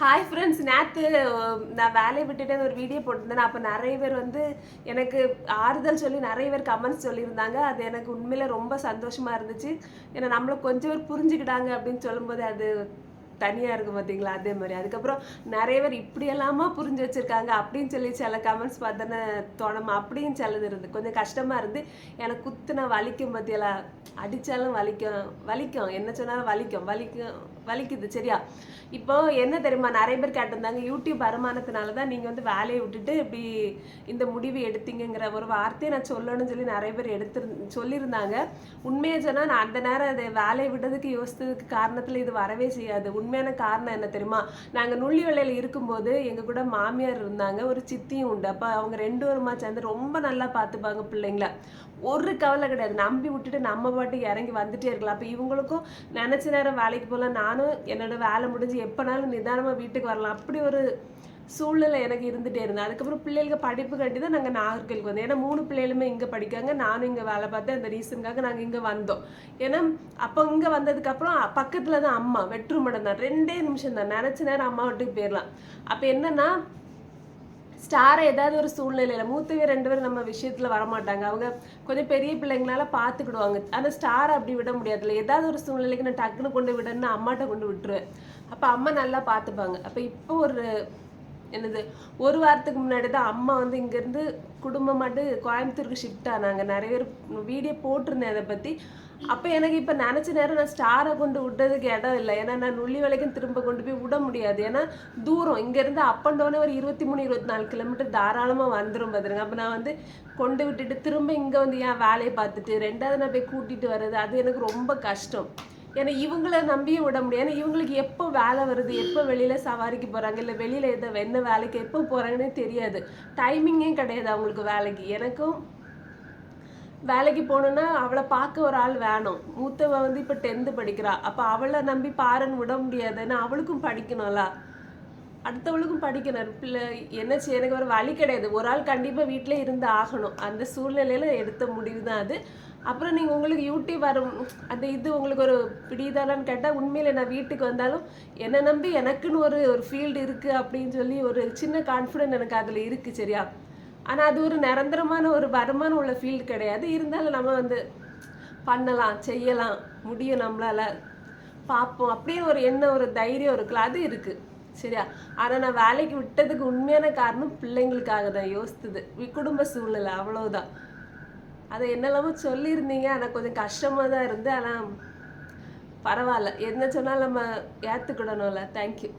Hi friends நேற்று நான் வேலையை விட்டுட்டு ஒரு வீடியோ போட்டிருந்தேன். அப்போ நிறைய பேர் வந்து எனக்கு ஆறுதல் சொல்லி நிறைய பேர் கமெண்ட்ஸ் சொல்லியிருந்தாங்க. அது எனக்கு உண்மையில ரொம்ப சந்தோஷமா இருந்துச்சு. ஏன்னா நம்மளை கொஞ்சம் பேர் புரிஞ்சுக்கிட்டாங்க அப்படின்னு சொல்லும்போது அது தனியாக இருக்கும் பார்த்தீங்களா அதே மாதிரி. அதுக்கப்புறம் நிறைய பேர் இப்படியெல்லாமா புரிஞ்சு வச்சுருக்காங்க. அப்படின்னு சொல்லி சில கமெண்ட்ஸ் பார்த்தோன்னே தோணமா அப்படின்னு சிலது இருந்து கொஞ்சம் கஷ்டமாக இருந்து எனக்கு குத்துன வலிக்கும் பார்த்தீங்களா அடித்தாலும் வலிக்கும். வலிக்கும். என்ன சொன்னாலும் வலிக்கும். வலிக்கும். வலிக்குது. சரியா? இப்போ என்ன தெரியுமா? நிறைய பேர் கேட்டிருந்தாங்க யூடியூப் வருமானத்தினால தான் நீங்கள் வந்து வேலையை விட்டுட்டு இப்படி இந்த முடிவு எடுத்தீங்கங்கிற ஒரு வார்த்தையை நான் சொல்லணும்னு சொல்லி நிறைய பேர் எடுத்து சொல்லியிருந்தாங்க. உண்மையை சொன்னால் நான் அந்த நேரம் அதை வேலையை விட்டதுக்கு யோசித்ததுக்கு காரணத்தில் இது வரவே செய்யாது. உண்மை உண்மையான காரணம் என்ன தெரியுமா? நாங்கள் நுள்ளி வேலையில் இருக்கும்போது எங்கள் கூட மாமியார் இருந்தாங்க. ஒரு சித்தியும் உண்டு. அப்போ அவங்க ரெண்டு வருமா சேர்ந்து ரொம்ப நல்லா பார்த்துப்பாங்க பிள்ளைங்கள. ஒரு கவலை கிடையாது. நம்பி விட்டுட்டு நம்ம பாட்டு இறங்கி வந்துட்டே இருக்கலாம். அப்போ இவங்களுக்கும் நினச்ச நேரம் வேலைக்கு போகலாம் நானும் என்னோட வேலை முடிஞ்சு எப்போனாலும் நிதானமாக வீட்டுக்கு வரலாம். அப்படி ஒரு சூழ்நிலை எனக்கு இருந்துகிட்டே இருந்தேன் அதுக்கப்புறம் பிள்ளைகளுக்கு படிப்பு கட்டி தான் நாங்கள் நாகர்கோவிலுக்கு வந்தோம். ஏன்னா மூணு பிள்ளைகளுமே இங்கே படிக்காங்க. நானும் இங்கே வேலை பார்த்தேன். அந்த ரீசனுக்காக நாங்கள் இங்கே வந்தோம். ஏன்னா அப்போ இங்கே வந்ததுக்கப்புறம் பக்கத்தில் தான் அம்மா வெற்றுமடம் தான். ரெண்டே நிமிஷம் தான். நினச்ச நேரம் அம்மா வீட்டுக்கு போயிடலாம் அப்போ என்னன்னா ஸ்டாரை ஏதாவது ஒரு சூழ்நிலையில் மூத்தவே ரெண்டு பேரும் நம்ம விஷயத்தில் வரமாட்டாங்க. அவங்க கொஞ்சம் பெரிய பிள்ளைங்களால பார்த்துக்கிடுவாங்க. ஆனால் ஸ்டாரை அப்படி விட முடியாதுல்ல. ஏதாவது ஒரு சூழ்நிலைக்கு நான் டக்குன்னு கொண்டு விடணும்னு அம்மாட்ட கொண்டு விட்டுருவேன். அப்போ அம்மா நல்லா பார்த்துப்பாங்க. அப்போ இப்போ ஒரு என்னது ஒரு வாரத்துக்கு முன்னாடி தான் அம்மா வந்து இங்கேருந்து குடும்பமாட்டு கோயம்புத்தூருக்கு ஷிஃப்ட் ஆனாங்க. நிறைய பேர் வீடியோ போட்டிருந்தேன் அதை பற்றி அப்போ எனக்கு இப்போ நினச்ச நேரம் நான் ஸ்டாரை கொண்டு விட்டதுக்கு இடம் இல்லை. ஏன்னா நான் நுள்ளி வலைக்கும் திரும்ப கொண்டு போய் விட முடியாது. ஏன்னா தூரம் இங்கேருந்து அப் அண்ட் டவுனே ஒரு இருபத்தி மூணு இருபத்தி நாலு கிலோமீட்டர் தாராளமாக வந்துடும் பார்த்துருங்க அப்போ நான் வந்து கொண்டு விட்டுட்டு திரும்ப இங்கே வந்து ஏன் வேலையை பார்த்துட்டு ரெண்டாவது நான் போய் கூட்டிகிட்டு வர்றது அது எனக்கு ரொம்ப கஷ்டம். ஏன்னா இவங்கள நம்பியும் விட முடியாது ஏன்னா இவங்களுக்கு எப்போ வேலை வருது எப்போ வெளியில் சவாரிக்கு போகிறாங்க இல்லை வெளியில் எதை என்ன வேலைக்கு எப்போ போகிறாங்கன்னே தெரியாது. டைமிங்கே கிடையாது அவங்களுக்கு வேலைக்கு. எனக்கும் வேலைக்கு போகணுன்னா அவளை பார்க்க ஒரு ஆள் வேணும். மூத்தவ வந்து இப்போ டென்த்து படிக்கிறா. அப்போ அவளை நம்பி பாருன்னு விட முடியாதுன்னா அவளுக்கும் படிக்கணும்ல. அடுத்தவளுக்கும் படிக்கணும். பிள்ளை என்ன செய்ய எனக்கு ஒரு வழி கிடையாது. ஒரு ஆள் கண்டிப்பாக வீட்டிலே இருந்து ஆகணும். அந்த சூழ்நிலையில் எடுத்த முடிவு தான் அது. அப்புறம் நீங்கள் உங்களுக்கு யூடியூப் வரும் அந்த இது உங்களுக்கு ஒரு பிடிதானான்னு கேட்டால் உண்மையில் நான் வீட்டுக்கு வந்தாலும் என்னை நம்பி எனக்குன்னு ஒரு ஒரு ஃபீல்டு இருக்குது அப்படின்னு சொல்லி ஒரு சின்ன கான்ஃபிடென்ட் எனக்கு அதில் இருக்குது சரியா? ஆனால் அது ஒரு நிரந்தரமான ஒரு வருமானம் உள்ள ஃபீல்டு கிடையாது. இருந்தாலும் நம்ம வந்து பண்ணலாம் செய்யலாம். முடியும் நம்மளால. பார்ப்போம். அப்படின்னு ஒரு என்ன ஒரு தைரியம் இருக்குல்ல அது இருக்குது சரியா ஆனால் நான் வேலைக்கு விட்டதுக்கு உண்மையான காரணம் பிள்ளைங்களுக்காக தான் யோசித்தது வி- குடும்ப சூழ்நிலை அவ்வளவுதான் அதை என்னெல்லாமோ சொல்லியிருந்தீங்க ஆனால் கொஞ்சம் கஷ்டமாக தான் இருந்து ஆனால் பரவாயில்ல என்ன சொன்னாலும் நம்ம ஏற்றுக்கிடணும்ல தேங்க்யூ